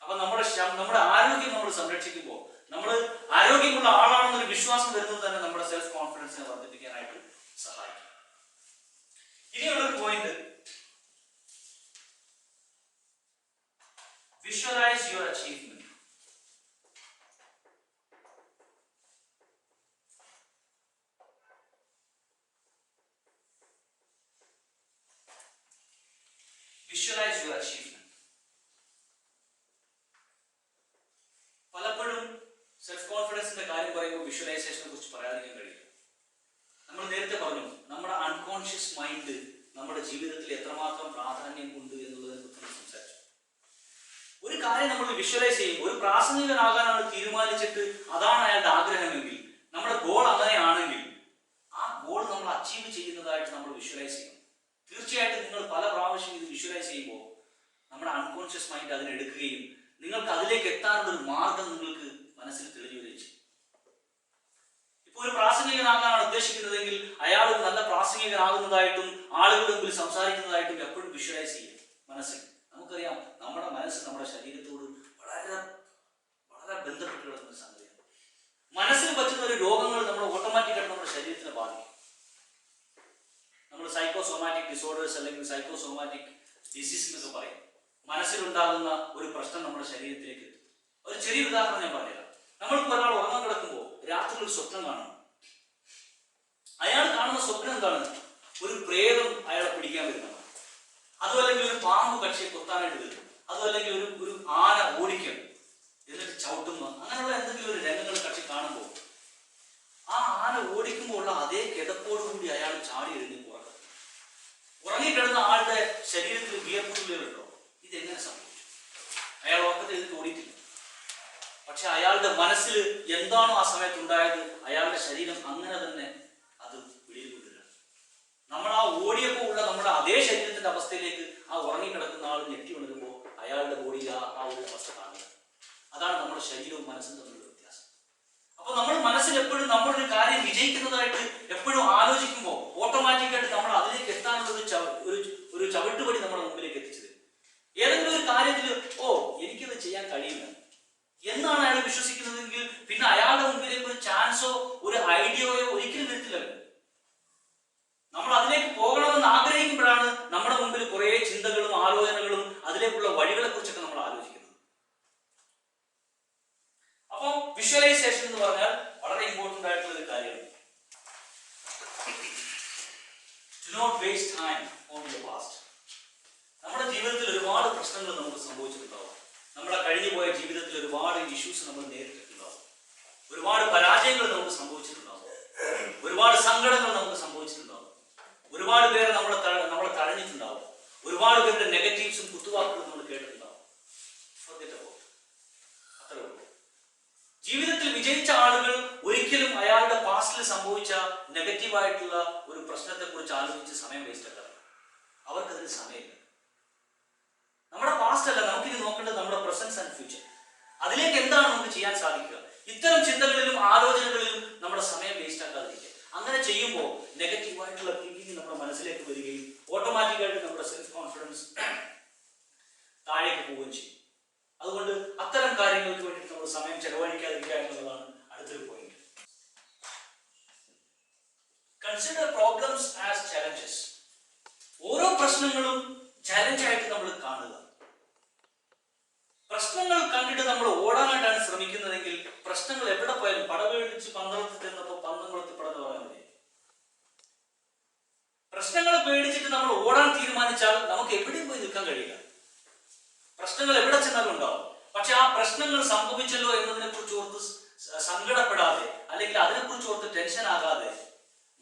അപ്പൊ നമ്മുടെ ശ- നമ്മുടെ ആരോഗ്യം നമ്മൾ സംരക്ഷിക്കുമ്പോൾ നമ്മൾ ആരോഗ്യമുള്ള ആളാണെന്നൊരു വിശ്വാസം വരുന്നത് തന്നെ നമ്മുടെ സെൽഫ് കോൺഫിഡൻസിനെ വർദ്ധിപ്പിക്കാനായിട്ട് സഹായിക്കും ഇനിയുള്ളൊരു point visualise your achievement visualise your achievement പലപ്പോഴും സെൽഫ് കോൺഫിഡൻസിന്റെ കാര്യം പറയുമ്പോൾ വിഷ്വലൈസേഷനെ കുറിച്ച് പറയാതിരിക്കാൻ കഴിയില്ല നമ്മൾ നേരത്തെ പറഞ്ഞു നമ്മുടെ അൺകോൺഷ്യസ് മൈൻഡ് നമ്മുടെ ജീവിതത്തിൽ എത്രമാത്രം പ്രാധാന്യം ഉണ്ട് എന്നുള്ളതിനെ കുറിച്ച് നമ്മൾ സംസാരിച്ചു. ഒരു കാര്യം നമ്മൾ വിഷ്വലൈസ് ചെയ്യും ഒരു പ്രാസംഗികനാകാനാണ് തീരുമാനിച്ചിട്ട് അതാണ് അയാളുടെ ആഗ്രഹമെങ്കിൽ നമ്മുടെ ഗോൾ അങ്ങനെയാണെങ്കിൽ ആ ഗോൾ നമ്മൾ അച്ചീവ് ചെയ്യുന്നതായിട്ട് നമ്മൾ വിഷ്വലൈസ് ചെയ്യും തീർച്ചയായിട്ടും നിങ്ങൾ പല പ്രാവശ്യം ഇത് വിഷ്വലൈസ് ചെയ്യുമ്പോൾ നമ്മുടെ അൺകോൺഷ്യസ് മൈൻഡ് അതിനെടുക്കുകയും നിങ്ങൾക്ക് അതിലേക്ക് എത്താനുള്ള ഒരു മാർഗം നിങ്ങൾക്ക് മനസ്സിൽ തെളിഞ്ഞു വരികയും ഒരു പ്രാസംഗികനാകാനാണ് ഉദ്ദേശിക്കുന്നതെങ്കിൽ അയാൾ ഒരു നല്ല പ്രാസംഗികനാകുന്നതായിട്ടും ആളുകളുടെ മുമ്പിൽ സംസാരിക്കുന്നതായിട്ടും എപ്പോഴും വിഷ്വലൈസ് ചെയ്യും. മനസ്സിൽ. നമുക്കറിയാം നമ്മുടെ മനസ്സ് നമ്മുടെ ശരീരത്തോട് വളരെ വളരെ ബന്ധപ്പെട്ട് കിടക്കുന്ന സംഗതിയാണ്. മനസ്സിന് പറ്റുന്ന ഒരു രോഗങ്ങൾ നമ്മൾ ഓട്ടോമാറ്റിക്കായിട്ട് നമ്മുടെ ശരീരത്തിനെ ബാധിക്കും. നമ്മൾ സൈക്കോസോമാറ്റിക് ഡിസോർഡേഴ്സ് അല്ലെങ്കിൽ സൈക്കോസോമാറ്റിക് ഡിസീസ് എന്നൊക്കെ പറയും. മനസ്സിലുണ്ടാകുന്ന ഒരു പ്രശ്നം നമ്മുടെ ശരീരത്തിലേക്ക് എത്തും. ഒരു ചെറിയ ഉദാഹരണം ഞാൻ പറഞ്ഞുതരാം നമ്മൾക്ക് ഒരാൾ ഉറങ്ങാൻ കിടക്കുമ്പോൾ രാത്രി ഒരു സ്വപ്നം കാണും അയാൾ കാണുന്ന സ്വപ്നം എന്താണ്? ഒരു പ്രേതം അയാളെ പിടിക്കാൻ വരുന്നതാണ് അതും അല്ലെങ്കിൽ ഒരു പാമ്പ് പക്ഷിയെ കൊത്താനായിട്ട് വരും. അതും അല്ലെങ്കിൽ ഒരു ഒരു ആന ഓടിക്കും. എന്നിട്ട് ചവിട്ടുന്നു അങ്ങനെയുള്ള എന്തെങ്കിലും ഒരു രംഗങ്ങൾ കക്ഷി കാണുമ്പോൾ ആ ആന ഓടിക്കുമ്പോൾ ഉള്ള അതേ കിടപ്പോടുകൂടി അയാൾ ചാടി എഴുന്നേക്ക് പോകണം ഉറങ്ങിക്കിടന്ന ആളുടെ ശരീരത്തിൽ വിയർപ്പുള്ളിലുണ്ടോ ഇതെങ്ങനെ സംഭവിച്ചു? അയാൾ ഉറക്കത്തിൽ എഴുതി ഓടിയിട്ടില്ല. പക്ഷെ അയാളുടെ മനസ്സിൽ എന്താണോ ആ സമയത്ത് ഉണ്ടായത് അയാളുടെ ശരീരം അങ്ങനെ തന്നെ അത് വെളിയിൽ കൊണ്ടുവരാം നമ്മൾ ആ ഓടിയപ്പോൾ ഉള്ള നമ്മുടെ അതേ ശരീരത്തിന്റെ അവസ്ഥയിലേക്ക് ആ ഉറങ്ങിക്കിടക്കുന്ന ആൾ ഞെട്ടി ഉണരുമ്പോൾ അയാളുടെ ബോഡിയിൽ ആ ആ ഒരു അവസ്ഥ കാണുക അതാണ് നമ്മുടെ ശരീരവും മനസ്സും തമ്മിലുള്ള വ്യത്യാസം. അപ്പൊ നമ്മൾ മനസ്സിൽ എപ്പോഴും നമ്മളൊരു കാര്യം വിജയിക്കുന്നതായിട്ട് എപ്പോഴും ആലോചിക്കുമ്പോൾ ഓട്ടോമാറ്റിക്കായിട്ട് നമ്മൾ അതിലേക്ക് എത്താനുള്ള ഒരു ഒരു ഒരു ചവിട്ടുപടി നമ്മുടെ മുമ്പിലേക്ക് എത്തിച്ചത് ഏതെങ്കിലും ഒരു കാര്യത്തിൽ ഓ എനിക്കത് ചെയ്യാൻ കഴിയില്ല. എന്നാണ് അയാൾ വിശ്വസിക്കുന്നതെങ്കിൽ പിന്നെ അയാളുടെ മുമ്പിലേക്ക് ഒരു ചാൻസോ ഒരു ഐഡിയയോ ഒരിക്കലും വരത്തില്ലല്ലോ നമ്മൾ അതിലേക്ക് പോകണമെന്ന് ആഗ്രഹിക്കുമ്പോഴാണ് നമ്മുടെ മുമ്പിൽ കുറേ ചിന്തകളും ആലോചനകളും അതിലേക്കുള്ള വഴികളെ കുറിച്ചൊക്കെ നമ്മൾ ആലോചിക്കുന്നത്. അപ്പോൾ വിഷ്വലൈസേഷൻ എന്ന് പറഞ്ഞാൽ വളരെ ഇമ്പോർട്ടന്റ് ആയിട്ടുള്ള ഒരു കാര്യമാണ്. Do not waste time on your past നമ്മുടെ ജീവിതത്തിൽ ഒരുപാട് പ്രശ്നങ്ങൾ നമുക്ക് സംഭവിച്ചിട്ടുണ്ടാവും. നമ്മുടെ കഴിഞ്ഞു പോയ ജീവിതത്തിൽ ഒരുപാട് ഇഷ്യൂസ് നമ്മൾ നേരിട്ടിട്ടുണ്ടാവും. ഒരുപാട് പരാജയങ്ങൾ നമുക്ക് സംഭവിച്ചിട്ടുണ്ടാവും. ഒരുപാട് സങ്കടങ്ങൾ നമുക്ക് സംഭവിച്ചിട്ടുണ്ടാവും. ഒരുപാട് പേരെ നമ്മളെ നമ്മളെ തഴഞ്ഞിട്ടുണ്ടാവും. ഒരുപാട് പേരുടെ നെഗറ്റീവ്സും കുത്തുവാക്കുകളും നമ്മൾ കേട്ടിട്ടുണ്ടാവും. ജീവിതത്തിൽ വിജയിച്ച ആളുകൾ ഒരിക്കലും അയാളുടെ പാസ്റ്റിൽ സംഭവിച്ച നെഗറ്റീവായിട്ടുള്ള ഒരു പ്രശ്നത്തെക്കുറിച്ച് ആലോചിച്ച് സമയം വേസ്റ്റ് ആക്കാറില്ല. അവർക്കതിന് സമയമില്ല നമ്മുടെ പാസ്റ്റ് അല്ല നമുക്കിനി നോക്കേണ്ടത് നമ്മുടെ പ്രസൻസ് ആൻഡ് ഫ്യൂച്ചർ അതിലേക്ക് എന്താണ് നമുക്ക് ചെയ്യാൻ സാധിക്കുക? ഇത്തരം ചിന്തകളിലും ആലോചനകളിലും നമ്മുടെ സമയം വേസ്റ്റ് ആക്കാതിരിക്കുക. അങ്ങനെ ചെയ്യുമ്പോൾ നെഗറ്റീവായിട്ടുള്ള തിങ്കിങ് നമ്മുടെ മനസ്സിലേക്ക് വരികയും ഓട്ടോമാറ്റിക്കായിട്ട് നമ്മുടെ സെൽഫ് കോൺഫിഡൻസ് താഴേക്ക് പോവുകയും ചെയ്യും. അതുകൊണ്ട് അത്തരം കാര്യങ്ങൾക്ക് വേണ്ടിയിട്ട് നമ്മൾ സമയം ചെലവഴിക്കാതിരിക്കുക എന്നുള്ളതാണ് അടുത്തൊരു point consider problems as challenges ഓരോ പ്രശ്നങ്ങളും ചലഞ്ചായിട്ട് നമ്മൾ കാണുക. പ്രശ്നങ്ങൾ കണ്ടിട്ട് നമ്മൾ ഓടാനായിട്ടാണ് ശ്രമിക്കുന്നതെങ്കിൽ പ്രശ്നങ്ങൾ എവിടെ പോയാലും പടവേടിച്ച് പന്തളത്ത് ചെന്നപ്പോൾ പന്തംകുളത്തിൽ പടന്ന് പറയാൻ മതി. പ്രശ്നങ്ങൾ പേടിച്ചിട്ട് നമ്മൾ ഓടാൻ തീരുമാനിച്ചാൽ നമുക്ക് എവിടെയും പോയി നിൽക്കാൻ കഴിയില്ല. പ്രശ്നങ്ങൾ എവിടെ ചെന്നാലും ഉണ്ടാവും. പക്ഷെ ആ പ്രശ്നങ്ങൾ സംഭവിച്ചല്ലോ എന്നതിനെ കുറിച്ച് ഓർത്ത് സങ്കടപ്പെടാതെ അല്ലെങ്കിൽ അതിനെ കുറിച്ച് ഓർത്ത് ടെൻഷൻ ആകാതെ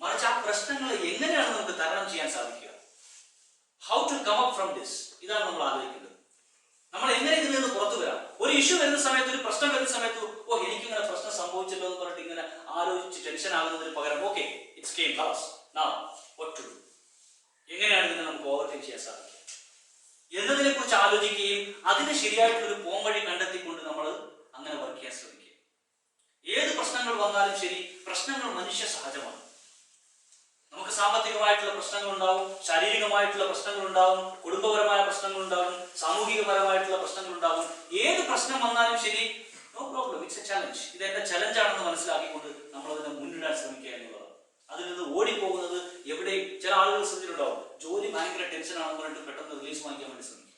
മറിച്ച് ആ പ്രശ്നങ്ങളെ എങ്ങനെയാണ് നമുക്ക് തരണം ചെയ്യാൻ സാധിക്കുക? How to come up from this ഇതാണ് നമ്മൾ ആലോചിക്കുന്നത് നമ്മൾ എങ്ങനെ ഇതിൽ നിന്ന് പുറത്തു വരാം? ഒരു ഇഷ്യൂ വരുന്ന സമയത്ത് ഒരു പ്രശ്നം വരുന്ന സമയത്ത് ഓ എനിക്ക് ഇങ്ങനെ പ്രശ്നം സംഭവിച്ചല്ലോ എന്ന് പറഞ്ഞിട്ട് ഇങ്ങനെ ആലോചിച്ച് ടെൻഷൻ ആകുന്നതിന് പകരം ഓക്കെ ഇറ്റ്സ് എങ്ങനെയാണ് ഇതിനെ നമുക്ക് ഓവർടേക്ക് ചെയ്യാൻ സാധിക്കുക? എന്നതിനെ കുറിച്ച് ആലോചിക്കുകയും അതിന് ശരിയായിട്ടുള്ള ഒരു പോംവഴി കണ്ടെത്തിക്കൊണ്ട് നമ്മൾ അങ്ങനെ വർക്ക് ചെയ്യാൻ ശ്രമിക്കുക. ഏത് പ്രശ്നങ്ങൾ വന്നാലും ശരി പ്രശ്നങ്ങൾ മനുഷ്യ സഹജമാണ്. നമുക്ക് സാമ്പത്തികമായിട്ടുള്ള പ്രശ്നങ്ങൾ ഉണ്ടാവും ശാരീരികമായിട്ടുള്ള പ്രശ്നങ്ങൾ ഉണ്ടാവും കുടുംബപരമായ പ്രശ്നങ്ങൾ ഉണ്ടാവും സാമൂഹികപരമായിട്ടുള്ള പ്രശ്നങ്ങൾ ഉണ്ടാവും ഏത് പ്രശ്നം വന്നാലും ശരി no problem it's a challenge ഇത് എന്റെ ചലഞ്ചാണെന്ന് മനസ്സിലാക്കിക്കൊണ്ട് നമ്മൾ അതിനെ മുന്നിടാൻ ശ്രമിക്കുക എന്നുള്ളതാണ്. അതിൽ നിന്ന് ഓടിപ്പോകുന്നത് എവിടെയും ചില ആളുകൾ ശ്രദ്ധിച്ചിട്ടുണ്ടാവും. ജോലി ഭയങ്കര ടെൻഷൻ ആണെന്ന് പറഞ്ഞിട്ട് പെട്ടെന്ന് റിലീസ് വാങ്ങിക്കാൻ വേണ്ടി ശ്രമിക്കും.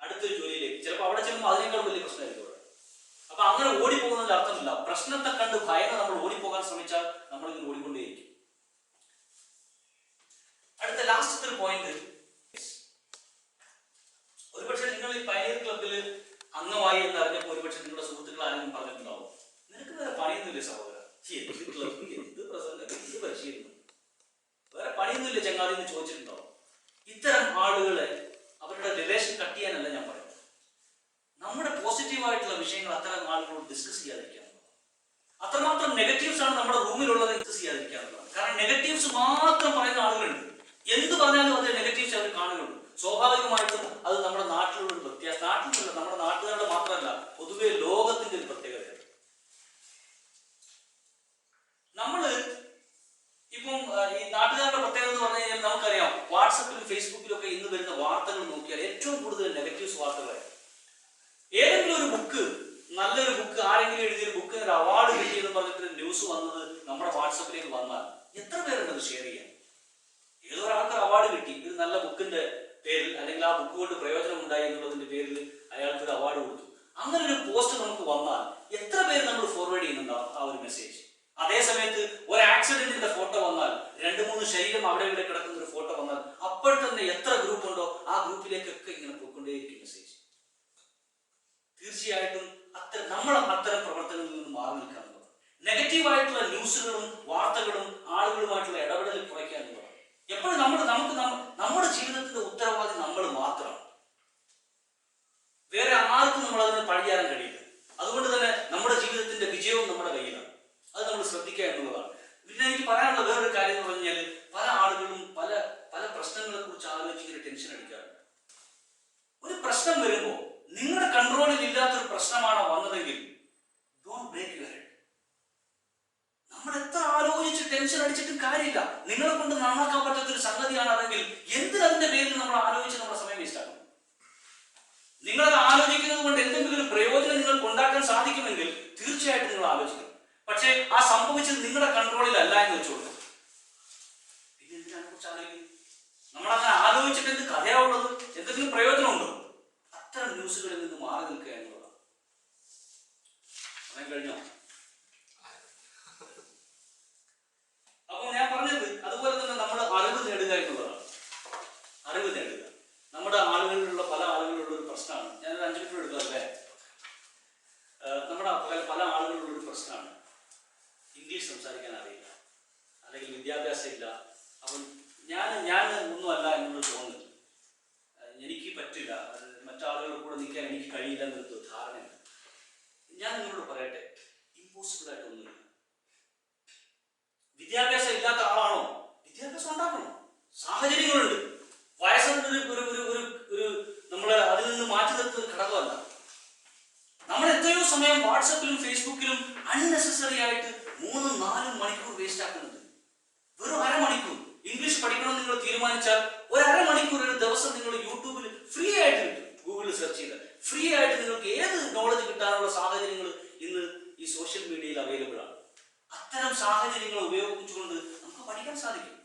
അടുത്തൊരു ജോലിയിലേക്ക്. ചിലപ്പോൾ അവിടെ ചെല്ലുമ്പോൾ അതിനേക്കാൾ വലിയ പ്രശ്നമായിരിക്കും. അങ്ങനെ ഓടിപ്പോകുന്നതിൽ അർത്ഥമില്ല. പ്രശ്നത്തെ കണ്ട് ഭയന്ന് നമ്മൾ ഓടിപ്പോകാൻ ശ്രമിച്ചാൽ നമ്മൾ ഇങ്ങനെ ഓടിക്കൊണ്ടേയിരിക്കും. അടുത്ത ലാസ്റ്റ് ഒരു പോയിന്റ് ഒരുപക്ഷെ നിങ്ങൾ ഈ പയനീർ ക്ലബിൽ അംഗമായി എന്ന് അറിഞ്ഞപ്പോൾ ഒരുപക്ഷെ നിങ്ങളുടെ സുഹൃത്തുക്കൾ ആരെങ്കിലും പറഞ്ഞിട്ടുണ്ടാവും. നിനക്ക് വേറെ പണിയൊന്നുമില്ല സഹോദര? എന്ത് പരിശീലനം? വേറെ പണിയൊന്നുമില്ല ചങ്ങാതി എന്ന് ചോദിച്ചിട്ടുണ്ടാവും. ഇത്തരം ആളുകളെ അവരുടെ റിലേഷൻ കട്ട് ചെയ്യാനല്ല ഞാൻ പറയുന്നത്. നമ്മുടെ പോസിറ്റീവ് ആയിട്ടുള്ള വിഷയങ്ങൾ അത്തരം ആളുകളോട് ഡിസ്കസ് ചെയ്യാതിരിക്കുക. അത്രമാത്രം നെഗറ്റീവ്സ് ആണ് നമ്മുടെ റൂമിലുള്ളത് ഡിസ്കസ് ചെയ്യാതിരിക്കാറുള്ളത്. കാരണം നെഗറ്റീവ്സ് മാത്രം പറയുന്ന ആളുകളുണ്ട്. എന്ത് പറഞ്ഞാലും അത് നെഗറ്റീവ്സ് അവർ കാണുകയുള്ളൂ. സ്വാഭാവികമായിട്ടും അത് നമ്മുടെ നാട്ടിലുള്ള ഒരു വ്യത്യാസം നാട്ടിലുള്ള നമ്മുടെ നാട്ടുകാരുടെ മാത്രമല്ല പൊതുവെ ലോകത്തിന്റെ ഒരു പ്രത്യേകതയാണ്. നമ്മൾ ഇപ്പം ഈ നാട്ടുകാരുടെ പ്രത്യേകത എന്ന് പറഞ്ഞു കഴിഞ്ഞാൽ നമുക്കറിയാം. വാട്സപ്പിലും ഫേസ്ബുക്കിലും ഒക്കെ ഇന്ന് വരുന്ന വാർത്തകൾ നോക്കിയാൽ ഏറ്റവും കൂടുതൽ നെഗറ്റീവ്സ് വാർത്തകളായി ഏതെങ്കിലും ഒരു ബുക്ക് നല്ലൊരു ബുക്ക് ആരെങ്കിലും എഴുതിയൊരു ബുക്കിന് ഒരു അവാർഡ് കിട്ടിയെന്ന് പറഞ്ഞിട്ട് ന്യൂസ് വന്നത് നമ്മുടെ വാട്സപ്പിലേക്ക് വന്നാൽ എത്ര പേരുണ്ട് അത് ഷെയർ ചെയ്യാൻ? ഏതോ ഒരാൾക്ക് അവാർഡ് കിട്ടി. ഒരു നല്ല ബുക്കിന്റെ പേരിൽ അല്ലെങ്കിൽ ആ ബുക്ക് കൊണ്ട് പ്രയോജനം ഉണ്ടായി എന്നുള്ളതിന്റെ പേരിൽ അയാൾക്ക് ഒരു അവാർഡ് കൊടുത്തു. അങ്ങനെ ഒരു പോസ്റ്റ് നമുക്ക് വന്നാൽ എത്ര പേര് നമ്മൾ ഫോർവേഡ് ചെയ്യുന്നുണ്ടാവും ആ ഒരു മെസ്സേജ് അതേ സമയത്ത് ഒരു ആക്സിഡന്റിന്റെ ഫോട്ടോ വന്നാൽ രണ്ട് മൂന്ന് ശരീരം അവിടെ ഇവിടെ കിടക്കുന്ന ഒരു ഫോട്ടോ വന്നാൽ അപ്പോൾ തന്നെ എത്ര ഗ്രൂപ്പ് ഉണ്ടോ ആ ഗ്രൂപ്പിലേക്കൊക്കെ ഇങ്ങനെ പോയിക്കൊണ്ടേയിരിക്കും മെസ്സേജ് തീർച്ചയായിട്ടും അത്തരം നമ്മൾ അത്തരം പ്രവർത്തനങ്ങളിൽ നിന്ന് മാറി എന്നുള്ളതാണ് നെഗറ്റീവായിട്ടുള്ള ന്യൂസുകളും വാർത്തകളും ആളുകളുമായിട്ടുള്ള ഇടപെടൽ കുറയ്ക്കുക എന്നുള്ളതാണ് എപ്പോഴും നമ്മൾ നമുക്ക് നമ്മ- നമ്മുടെ ജീവിതത്തിന്റെ ഉത്തരവാദി നമ്മൾ മാത്രമാണ് വേറെ ആർക്കും നമ്മൾ അതിന് പഴിയാൻ കഴിയില്ല അതുകൊണ്ട് തന്നെ നമ്മുടെ ജീവിതത്തിന്റെ വിജയവും നമ്മുടെ കയ്യിലാണ് അത് നമ്മൾ ശ്രദ്ധിക്കുക എന്നുള്ളതാണ് പിന്നെ എനിക്ക് പറയാനുള്ള വേറൊരു കാര്യം എന്ന് പറഞ്ഞാൽ പല ആളുകളും പല പല പ്രശ്നങ്ങളെ കുറിച്ച് ആലോചിക്കുന്ന ടെൻഷൻ അടിക്കാറുണ്ട് ഒരു പ്രശ്നം വരുമ്പോൾ നിങ്ങളുടെ കൺട്രോളിൽ ഇല്ലാത്തൊരു പ്രശ്നമാണോ വന്നതെങ്കിൽ ഡോണ്ട് ബ്രേക്ക് യുവർ ഹെഡ് നമ്മൾ എത്ര ആലോചിച്ച് ടെൻഷൻ അടിച്ചിട്ടും കാര്യമില്ല നിങ്ങളെ കൊണ്ട് നന്നാക്കാൻ പറ്റാത്തൊരു സംഗതിയാണ് അതെങ്കിൽ എന്തിനതിന്റെ പേരിൽ നമ്മൾ ആലോചിച്ച് നമ്മുടെ സമയം വേസ്റ്റ് ആക്കണം നിങ്ങളത് ആലോചിക്കുന്നത് കൊണ്ട് എന്തെങ്കിലും ഒരു പ്രയോജനം നിങ്ങൾക്ക് ഉണ്ടാക്കാൻ സാധിക്കുമെങ്കിൽ തീർച്ചയായിട്ടും നിങ്ങൾ ആലോചിക്കണം പക്ഷേ ആ സംഭവിച്ചത് നിങ്ങളുടെ കൺട്രോളിലല്ല എന്ന് വെച്ചോളൂ പിന്നെ എന്തിനാണ് കുറിച്ച് ആലോചിക്കുന്നത് നമ്മളങ്ങനെ ആലോചിച്ചിട്ട് എന്ത് കഥയാവുള്ളത് എന്തെങ്കിലും പ്രയോജനമുണ്ടോ അത്തരം ന്യൂസുകളിൽ നിന്ന് മാറി നിൽക്കുക എന്നുള്ളതാണ് സമയം കഴിഞ്ഞോ അപ്പോൾ ഞാൻ പറഞ്ഞത് അതുപോലെ തന്നെ നമ്മൾ അറിവ് നേടുക എന്നുള്ളതാണ് അറിവ് നേടുക നമ്മുടെ ആളുകളിലുള്ള പല ആളുകളിലുള്ള ഒരു പ്രശ്നമാണ് ഞാനൊരു അഞ്ചു മിനിറ്റ് എടുക്കാം അല്ലേ ഏഹ് നമ്മുടെ പല- പല ആളുകളിലുള്ള ഒരു പ്രശ്നമാണ് ഇംഗ്ലീഷ് സംസാരിക്കാൻ അറിയില്ല അല്ലെങ്കിൽ വിദ്യാഭ്യാസം ഇല്ല അപ്പം ഞാൻ ഞാൻ ഒന്നുമല്ല എന്നൊരു തോന്നുന്നു ഏഹ് എനിക്ക് പറ്റില്ല അത് മറ്റാളുകളുടെ കൂടെ നിൽക്കാൻ എനിക്ക് കഴിയില്ല എന്നൊരു ധാരണയുണ്ട് ഞാൻ നിങ്ങളോട് പറയട്ടെ ഇമ്പോസിബിൾ ആയിട്ടൊന്നുമില്ല വിദ്യാഭ്യാസം ഇല്ലാത്ത ആളാണോ വിദ്യാഭ്യാസം ഉണ്ടാക്കണം സാഹചര്യങ്ങളുണ്ട് വയസ്സെന്നത് ഒരു ഒരു ഒരു ഒരു ഒരു നമ്മളെ അതിൽ നിന്ന് മാറ്റി നിർത്തുന്ന ഒരു ഘടകമല്ല നമ്മൾ എത്രയോ സമയം വാട്സപ്പിലും ഫേസ്ബുക്കിലും അൺനെസസറി ആയിട്ട് മൂന്നും നാലും മണിക്കൂർ വേസ്റ്റ് ആക്കുന്നുണ്ട് വെറും അരമണിക്കൂർ ഇംഗ്ലീഷ് പഠിക്കണം നിങ്ങൾ തീരുമാനിച്ചാൽ ഒരു അരമണിക്കൂർ ഒരു ദിവസം നിങ്ങൾ യൂട്യൂബിൽ ഫ്രീ ആയിട്ട് കിട്ടും ഗൂഗിളിൽ സെർച്ച് ചെയ്താൽ ഫ്രീ ആയിട്ട് നിങ്ങൾക്ക് ഏത് നോളജ് കിട്ടാനുള്ള സാഹചര്യങ്ങൾ ഇന്ന് ഈ സോഷ്യൽ മീഡിയയിൽ അവൈലബിൾ ആണ് അത്തരം സാഹചര്യങ്ങൾ ഉപയോഗിച്ചുകൊണ്ട് നമുക്ക് പഠിക്കാൻ സാധിക്കും.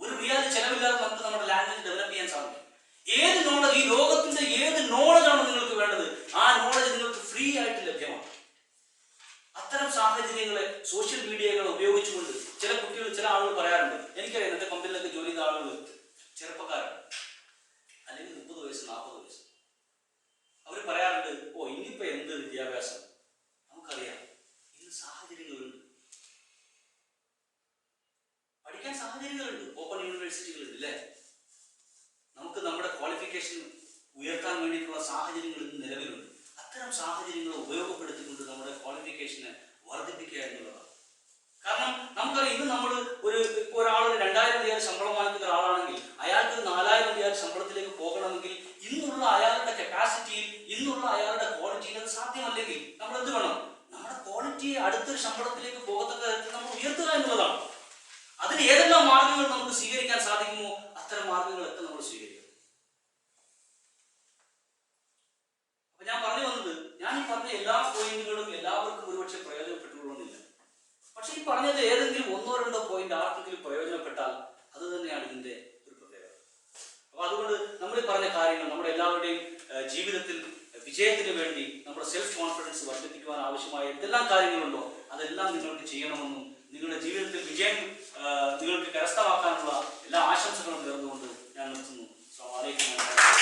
ഒരു റിയാൽ ചെലവില്ലാതെ നമുക്ക് നമ്മുടെ ലാംഗ്വേജ് ഡെവലപ്പ് ചെയ്യാൻ സാധിക്കും. ഏത് നോളജ് ഈ ലോകത്തിന്റെ ഏത് നോളജാണ് നിങ്ങൾക്ക് വേണ്ടത്? ആ നോളജ് നിങ്ങൾക്ക് ഫ്രീ ആയിട്ട് ലഭ്യമാണ്. അത്തരം സാഹചര്യങ്ങളെ സോഷ്യൽ മീഡിയകളെ ഉപയോഗിച്ചുകൊണ്ട് ചില കുട്ടികൾ ചില ആളുകൾ പറയാറുണ്ട്. എനിക്കറിയാം എന്റെ കമ്പനിയിലൊക്കെ ജോലി ചെയ്ത ആളുകൾ ചെറുപ്പക്കാരാണ്. അല്ലെങ്കിൽ മുപ്പത് വയസ്സ് നാൽപ്പത് വയസ്സ്. അവർ പറയാറുണ്ട് ഓ ഇനിയിപ്പോ എന്ത് വിദ്യാഭ്യാസം? നമുക്കറിയാം ഇന്ന് സാഹചര്യങ്ങളുണ്ട് പഠിക്കാൻ സാഹചര്യങ്ങളുണ്ട്. ഓപ്പൺ യൂണിവേഴ്സിറ്റികളുണ്ട് അല്ലേ നമുക്ക് നമ്മുടെ ക്വാളിഫിക്കേഷൻ ഉയർത്താൻ വേണ്ടിയിട്ടുള്ള സാഹചര്യങ്ങൾ ഇന്ന് നിലവിലുണ്ട്. അത്തരം സാഹചര്യങ്ങൾ ഉപയോഗപ്പെടുത്തിക്കൊണ്ട് നമ്മുടെ ക്വാളിഫിക്കേഷനെ വർദ്ധിപ്പിക്കുക എന്നുള്ളതാണ്. കാരണം നമുക്കറിയാം ഇന്ന് നമ്മൾ ഒരു ഒരാൾ രണ്ടായിരം രൂപ ശമ്പളം വാങ്ങിക്കുന്ന ഒരാളാണെങ്കിൽ അയാൾക്ക് നാലായിരം രൂപ ശമ്പളത്തിലേക്ക് പോകണമെങ്കിൽ ഇന്നുള്ള അയാളുടെ കപ്പാസിറ്റിയിൽ ഇന്നുള്ള അയാളുടെ ക്വാളിറ്റിയിൽ അത് സാധ്യമല്ലെങ്കിൽ നമ്മൾ എന്ത് വേണം? നമ്മുടെ ക്വാളിറ്റിയെ അടുത്തൊരു ശമ്പളത്തിലേക്ക് പോകത്തക്ക നമ്മൾ ഉയർത്തുക എന്നുള്ളതാണ്. അതിന് ഏതെല്ലാം മാർഗങ്ങൾ നമുക്ക് സ്വീകരിക്കാൻ സാധിക്കുമോ അത്തരം മാർഗങ്ങളൊക്കെ നമ്മൾ സ്വീകരിക്കും അപ്പൊ ഞാൻ പറഞ്ഞു വന്നത് ഞാൻ ഈ പറഞ്ഞ എല്ലാ പോയിന്റുകളും എല്ലാവർക്കും ഒരുപക്ഷെ പ്രയോജനപ്പെട്ടുകൊള്ളുന്നില്ല. പക്ഷെ ഈ പറഞ്ഞത് ഏതെങ്കിലും ഒന്നോ രണ്ടോ പോയിന്റ് ആർക്കെങ്കിലും പ്രയോജനപ്പെട്ടാൽ അത് തന്നെയാണ് ഇതിന്റെ ഒരു പ്രത്യേകത. അപ്പൊ അതുകൊണ്ട് നമ്മൾ ഈ പറഞ്ഞ കാര്യങ്ങൾ നമ്മുടെ എല്ലാവരുടെയും ജീവിതത്തിൽ വിജയത്തിന് വേണ്ടി നമ്മുടെ സെൽഫ് കോൺഫിഡൻസ് വർദ്ധിപ്പിക്കുവാൻ ആവശ്യമായ എന്തെല്ലാം കാര്യങ്ങളുണ്ടോ അതെല്ലാം നിങ്ങൾക്ക് ചെയ്യണമെന്നും നിങ്ങളുടെ ജീവിതത്തിൽ വിജയം നിങ്ങൾക്ക് കരസ്ഥമാക്കാനുള്ള എല്ലാ ആശംസകളും നേർന്നുകൊണ്ട് ഞാൻ നിർത്തുന്നു. അസ്സലാമു അലൈക്കും